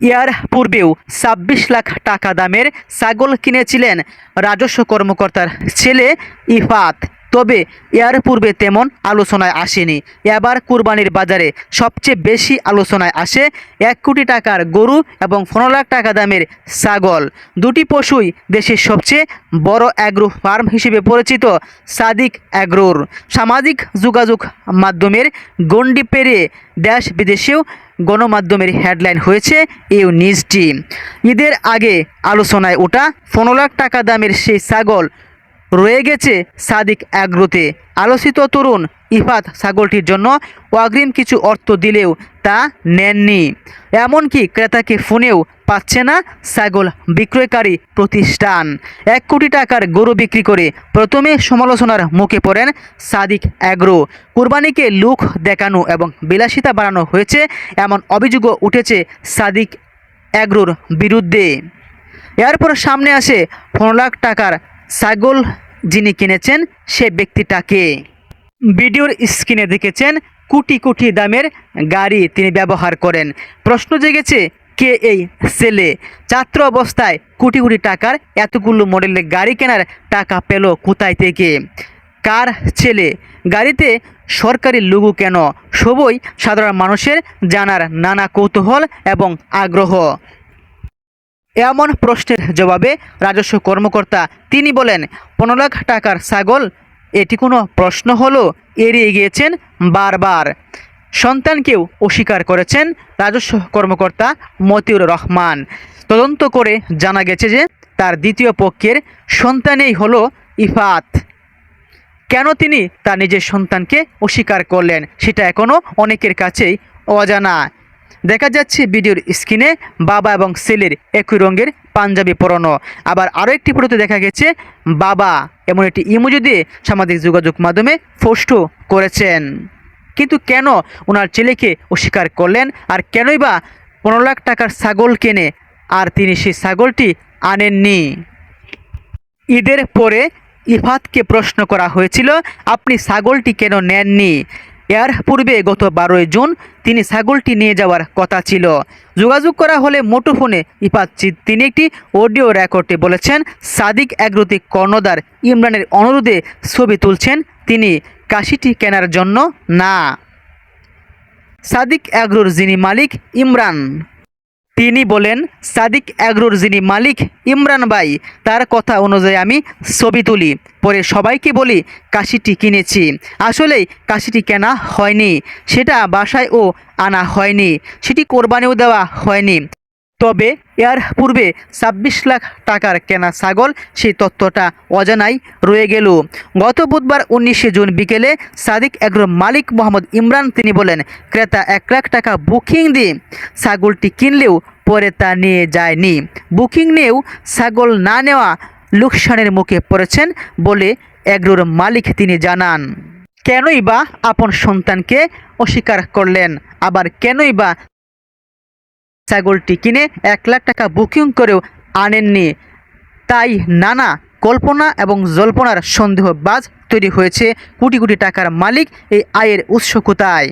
ইয়ার পূর্বেও ছাব্বিশ লাখ টাকা দামের ছাগল কিনেছিলেন রাজস্ব কর্মকর্তার ছেলে ইফাত। তবে এর পূর্বে তেমন আলোচনায় আসেনি। এবার কুরবানির বাজারে সবচেয়ে বেশি আলোচনায় আসে এক কোটি টাকার গরু এবং পনেরো লাখ টাকা দামের ছাগল। দুটি পশুই দেশের সবচেয়ে বড় অ্যাগ্রো ফার্ম হিসেবে পরিচিত সাদিক অ্যাগ্রোর। সামাজিক যোগাযোগ মাধ্যমের গণ্ডি পেরিয়ে দেশ বিদেশেও গণমাধ্যমের হেডলাইন হয়েছে এই নিউজটি। ঈদের আগে আলোচনায় ওঠা পনেরো লাখ টাকা দামের সেই ছাগল রয়ে গেছে সাদিক অ্যাগ্রোতে আলোচিত তরুণ ইফাত ছাগলটির জন্য অগ্রিম কিছু অর্থ দিলেও তা নেননি। এমনকি ক্রেতাকে ফোনেও পাচ্ছে না ছাগল বিক্রয়কারী প্রতিষ্ঠান। এক কোটি টাকার গরু বিক্রি করে প্রথমে সমালোচনার মুখে পড়েন সাদিক অ্যাগ্রো কুরবানিকে লুক দেখানো এবং বিলাসিতা বাড়ানো হয়েছে এমন অভিযোগও উঠেছে সাদিক অ্যাগ্রোর বিরুদ্ধে। এরপর সামনে আসে পনেরো লাখ টাকার ছাগল যিনি কিনেছেন, সে ব্যক্তিটাকে। ভিডিওর স্ক্রিনে দেখেছেন, কোটি কোটি দামের গাড়ি তিনি ব্যবহার করেন। প্রশ্ন জেগেছে, কে এই ছেলে? ছাত্র অবস্থায় কোটি কোটি টাকার এতগুলো মডেলের গাড়ি কেনার টাকা পেল কোথায় থেকে? কার ছেলে? গাড়িতে সরকারি লুগু কেন? সবই সাধারণ মানুষের জানার নানা কৌতূহল এবং আগ্রহ। এমন প্রশ্নের জবাবে রাজস্ব কর্মকর্তা তিনি বলেন, পনেরো লাখ টাকার ছাগল, এটি কোনো প্রশ্ন হলো? এড়িয়ে গিয়েছেন বারবার। সন্তানকেও অস্বীকার করেছেন রাজস্ব কর্মকর্তা মতিউর রহমান। তদন্ত করে জানা গেছে যে, তার দ্বিতীয় পক্ষের সন্তানেই হলো ইফাত। কেন তিনি তার নিজের সন্তানকে অস্বীকার করলেন, সেটা এখনও অনেকের কাছেই অজানা। দেখা যাচ্ছে ভিডিওর স্ক্রিনে বাবা এবং ছেলের একই রঙের পাঞ্জাবি পরানো। আবার আরও একটি ফটোতে দেখা গেছে বাবা এমন একটি ইমোজি দিয়ে সামাজিক যোগাযোগ মাধ্যমে পোস্ট করেছেন। কিন্তু কেন ওনার ছেলেকে অস্বীকার করলেন আর কেনই বা পনেরো লাখ টাকার ছাগল কেনে আর তিনি সেই ছাগলটি আনেননি? ঈদের পরে ইফাতকে প্রশ্ন করা হয়েছিল, আপনি ছাগলটি কেন নেননি? এর পূর্বে গত বারোই জুন তিনি ছাগলটি নিয়ে যাওয়ার কথা ছিল। যোগাযোগ করা হলে মুঠোফোনে ইপাচ্ছি তিনি একটি অডিও রেকর্ডে বলেছেন, সাদিক একরতি কর্ণদার ইমরানের অনুরোধে ছবি তুলছেন তিনি, কাশিটি কেনার জন্য না। সাদিক অ্যাগ্রোর যিনি মালিক, ইমরান। তিনি বলেন, সাদিক অ্যাগ্রোর যিনি মালিক ইমরান ভাই, তার কথা অনুযায়ী আমি ছবি তুলি। পরে সবাইকে বলি, কাশিটি কিনেছি। আসলেই কাশিটি কেনা হয়নি। সেটা বাসায় ও আনা হয়নি। সেটি কোরবানিও দেওয়া হয়নি। তবে এর পূর্বে ছাব্বিশ লাখ টাকার কেনা ছাগল সেই তথ্যটা অজানাই রয়ে গেল। গত বুধবার উনিশে জুন বিকেলে সাদিক এগ্রোর মালিক মোহাম্মদ ইমরান তিনি বলেন, ক্রেতা এক লাখ টাকা বুকিং দিয়ে ছাগলটি কিনলেও পরে তা নিয়ে যায়নি। বুকিং নিয়েও ছাগল না নেওয়া লোকসানের মুখে পড়েছেন বলে এগ্রোর মালিক তিনি জানান। কেনই বা আপন সন্তানকে অস্বীকার করলেন? আবার কেনই বা ছাগলটি কিনে এক লাখ টাকা বুকিং করেও আনেননি। তাই নানা কল্পনা এবং জল্পনার সন্দেহবাজ তৈরি হয়েছে কোটি কোটি টাকার মালিক এই আয়ের উৎস কোথায়